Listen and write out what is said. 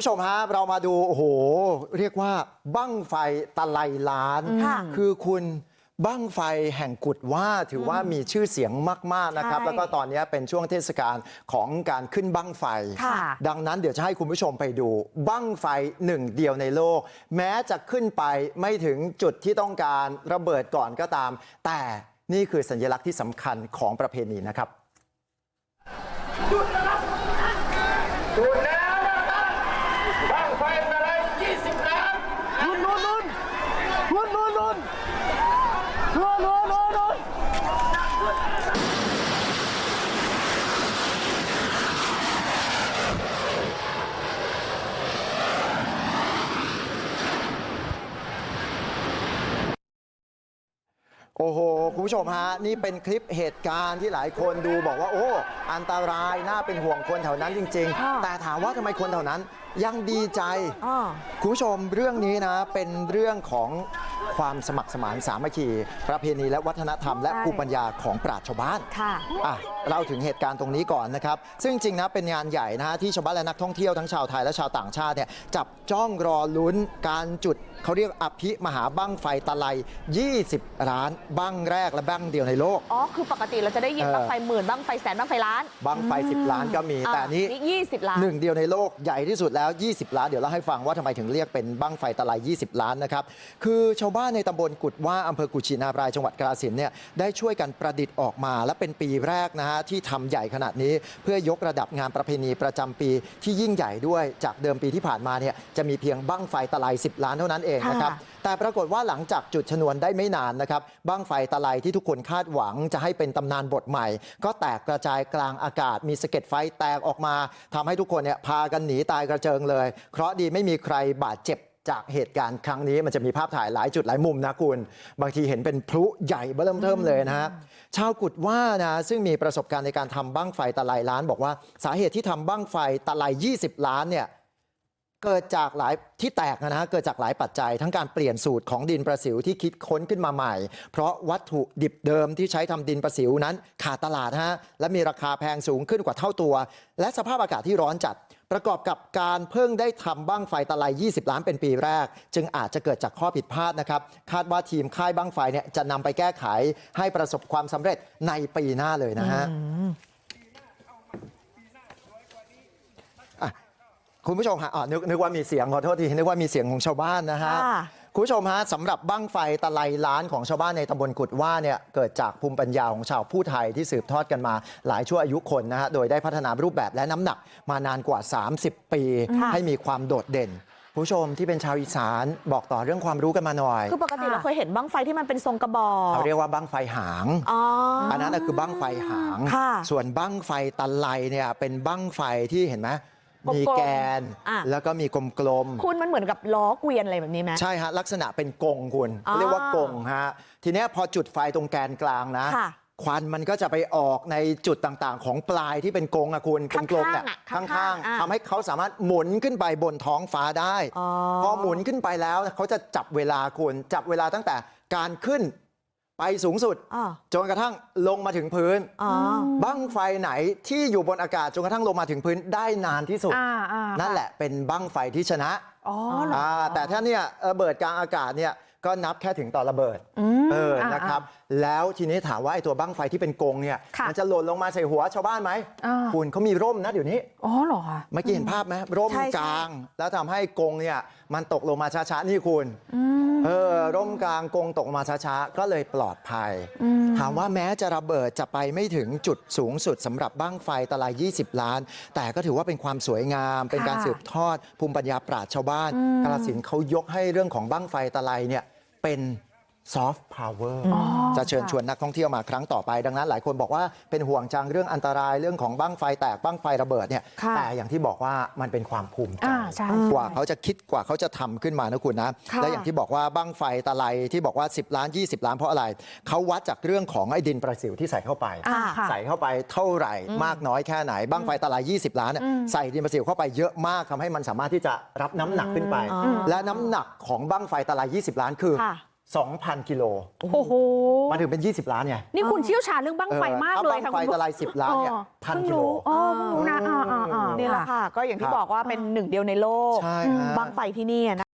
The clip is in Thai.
ผู้ชมฮะเรามาดูโอ้โหเรียกว่าบั้งไฟตะไลล้านค่ะคือคุณบั้งไฟแห่งกุดว่าถือว่ามีชื่อเสียงมาก ๆ นะครับใช่แล้วก็ตอนนี้เป็นช่วงเทศกาลของการขึ้นบั้งไฟค่ะดังนั้นเดี๋ยวจะให้คุณผู้ชมไปดูบั้งไฟหนึ่งเดียวในโลก แม้จะขึ้นไปไม่ถึงจุดที่ต้องการระเบิดก่อนก็ตาม แต่นี่คือสัญลักษณ์ที่สำคัญของประเพณีนะครับดูแล้วนะครับ โอ้โห คุณผู้ชมฮะ นี่เป็นคลิปเหตุการณ์ที่หลายคนดูบอกว่า โอ้ อันตรายน่าเป็นห่วงคนแถวนั้นจริงค่ะๆแต่ถามว่าทำไมคนแถวนั้นยังดีใจอ่าคุณผู้ชมเรื่องนี้นะ เป็นเรื่องของความสมัครสมานสามัคคี ประเพณีและวัฒนธรรมและใช่ภูมิปัญญาของปราชญ์ชาวบ้านค่ะอะเล่าถึงเหตุการณ์ตรงนี้ก่อนนะครับ ซึ่งจริงๆนะเป็นงานใหญ่นะฮะที่ชาวบ้านและนักท่องเที่ยวทั้งชาวไทยและชาวต่างชาติเนี่ยจับจ้องรอลุ้นการจุดเขาเรียกอภิมหาบั้งไฟตะไล 20ล้านบั้งแรกและบั้งเดียวในโลก อ๋อ คือปกติเราจะได้ยินเออบ้างไฟหมื่นบ้างไฟแสนบ้างไฟล้าน บั้งไฟ 10 ล้านก็มีอ่าแต่อันนี้นี่20 ล้านหนึ่งเดียวในโลกใหญ่ที่สุดแล้ว 20 ล้าน เดี๋ยวเล่าให้ฟังว่าทำไมถึงเรียกเป็นบั้งไฟตะไล20 ล้านนะครับ คือชาวบ้านในตำบลกุดว่าอำเภอกุชินารายจังหวัดกราฬสินธุ์เนี่ยได้ช่วยกันประดิษฐ์ออกมา และเป็นปีแรกนะฮะที่ทำใหญ่ขนาดนี้ เพื่อยกระดับงานประเพณีประจำปีที่ยิ่งใหญ่ด้วยจากเดิมปีที่ผ่านมาเนี่ยจะมีเพียงบั้งไฟตะไล10 ล้านเท่านั้นเองนะครับค่ะแต่ปรากฏว่าหลังจากจุดชนวนได้ไม่นานนะครับบ้างไฟตะไลที่ทุกคนคาดหวังจะให้เป็นตำนานบทใหม่ ก็แตกกระจายกลางอากาศมีสะเก็ดไฟแตกออกมาทำให้ทุกคนเนี่ยพากันหนีตายกระเจิงเลยเคราะดีไม่มีใครบาดเจ็บจากเหตุการณ์ครั้งนี้มันจะมีภาพถ่ายหลายจุดหลายมุมนะคุณ บางทีเห็นเป็นพลุใหญ่เบิ่มเทิมเลยนะฮะชาวกุดว่านะซึ่งมีประสบการณ์ในการทำบ้างไฟตะไลล้าน บอกว่าสาเหตุที่ทำบ้างไฟตะไล 20 ล้านเนี่ย เกิดจากหลายที่แตกนะฮะเกิดจากหลายปัจจัยทั้งการเปลี่ยนสูตรของดินประสิวที่คิดค้นขึ้นมาใหม่ เพราะวัตถุดิบเดิมที่ใช้ทำดินประสิวนั้นขาดตลาดฮะและมีราคาแพงสูงขึ้นกว่าเท่าตัว และสภาพอากาศที่ร้อนจัด ประกอบกับการเพิ่งได้ทำบ้างไฟตะไล20 ล้านเป็นปีแรก จึงอาจจะเกิดจากข้อผิดพลาดนะครับคาดว่าทีมค่ายบ้างไฟเนี่ยจะนำไปแก้ไขให้ประสบความสำเร็จในปีหน้าเลยนะฮะ คุณผู้ชมฮะอ๋อนึกนึกว่ามีเสียงขอโทษทีนึกว่ามีเสียงของชาวบ้านนะฮะค่ะคุณผู้ชมฮะสำหรับบั้งไฟตะไลล้านของชาวบ้านในตำบลกุดว่าเนี่ยเกิดจากภูมิปัญญาของชาวผู้ไทยที่สืบทอดกันมาหลายชั่วอายุคนนะฮะโดยได้พัฒนารูปแบบและน้ำหนักมานานกว่า 30 ปีค่ะให้มีความโดดเด่นผู้ชมที่เป็นชาวอีสานบอกต่อเรื่องความรู้กันมาหน่อย คือปกติเราเคยเห็นบ้างไฟที่มันเป็นทรงกระบอกเขาเรียกว่าบั้งไฟหางอ๋อออันนั้นน่ะคือบั้งไฟหางค่ะส่วนบั้งไฟตะไลเนี่ยเป็นบั้งไฟที่เห็นไหมกล มๆมีแกนอะแล้วก็มีกลมๆคุณมันเหมือนกับล้อเกวียนอะไรแบบนี้ไหมใช่ฮะลักษณะเป็นกงคุณอ๋อเรียกว่ากงฮะทีเนี้ยพอจุดไฟตรงแกนกลางนะค่ะควันมันก็จะไปออกในจุดต่างๆ ของปลายที่เป็นกงอะคุณข้างๆกลมๆเนี่ยอะข้างข้างๆๆอะทำให้เขาสามารถหมุนขึ้นไปบนท้องฟ้าได้อ๋อพอหมุนขึ้นไปแล้วเขาจะจับเวลาคุณจับเวลาตั้งแต่การขึ้น ไปสูงสุดอ๋อจนกระทั่งลงมาถึงพื้นอ๋อบั้งไฟไหนที่อยู่บนอากาศจนกระทั่งลงมาถึงพื้นได้นานที่สุดอ่าอ่านั่นแหละเป็นบั้งไฟที่ชนะอ๋อเหรออ่าแต่ถ้าเนี่ยระเบิดกลางอากาศเนี่ยก็นับแค่ถึงตอนระเบิดม เอออ่านะครับแล้วทีนี้ถามว่าไอ้ตัวบั้งไฟที่เป็นกงเนี่ยค่ะมันจะหล่นลงมาใส่หัวชาวบ้านไหมอ่าคุณเขามีร่มนะเดี๋ยวนี้อ๋อเหรอคะเมื่อกี้เห็นภาพไหมร่มใช่ใช่กลาง แล้วทำให้กงเนี่ยมันตกลงมาช้าๆนี่คุณอืมเออร่มกลางกงตกลงมาช้าๆก็เลยปลอดภัยอืมถามว่าแม้จะระเบิดจะไปไม่ถึงจุดสูงสุดสำหรับบั้งไฟตะไล20 ล้าน แต่ก็ถือว่าเป็นความสวยงาม เป็นการสืบทอดภูมิปัญญาปราชญ์ชาวบ้านอืมกาลสินธุ์เขายกให้เรื่องของบั้งไฟตะไลเนี่ยเป็น ซอฟต์พาวเวอร์อ๋อจะเชิญค่ะชวนนักท่องเที่ยวมาครั้งต่อไปดังนั้นหลายคนบอกว่าเป็นห่วงจังเรื่องอันตรายเรื่องของบั้งไฟแตกบั้งไฟระเบิดเนี่ยค่ะแต่อย่างที่บอกว่ามันเป็นความภูมิใจอ่าใช่กว่าเขาจะคิดกว่าเขาจะทำขึ้นมานะคุณนะค่ะและอย่างที่บอกว่าบั้งไฟตะไลที่บอกว่า 10 ล้าน 20 ล้านเพราะอะไรเขาวัดจากเรื่องของไอ้ดินประสิวที่ใส่เข้าไปอ่าค่ะใส่เข้าไปเท่าไหร่ มากน้อยแค่ไหนบั้งไฟตะไล20 ล้านเนี่ยอืมใส่ดินประสิวเข้าไปเยอะมากทำให้มันสามารถที่จะรับน้ำหนักขึ้นไปอืมและน้ำหนักของบั้งไฟตะไล20 ล้านคือค่ะ 2,000 กิโลโอ้โหมาถึงเป็น 20 ล้านไงนี่คุณเชี่ยวชาญเรื่องบั้งไฟมากเลยถ้ค่ะบั้งไฟคุณตะไล10 ล้านเนี่ยอ๋อพันเพิ่งกิโลรู้อ๋อเพิ่งรู้นะอ่าอ่าอ่านี่แหละค่ะ ก็อย่างที่ครับบอกว่าเป็นหนึ่งเดียวในโลกใช่ฮะบังไฟที่นี่นะ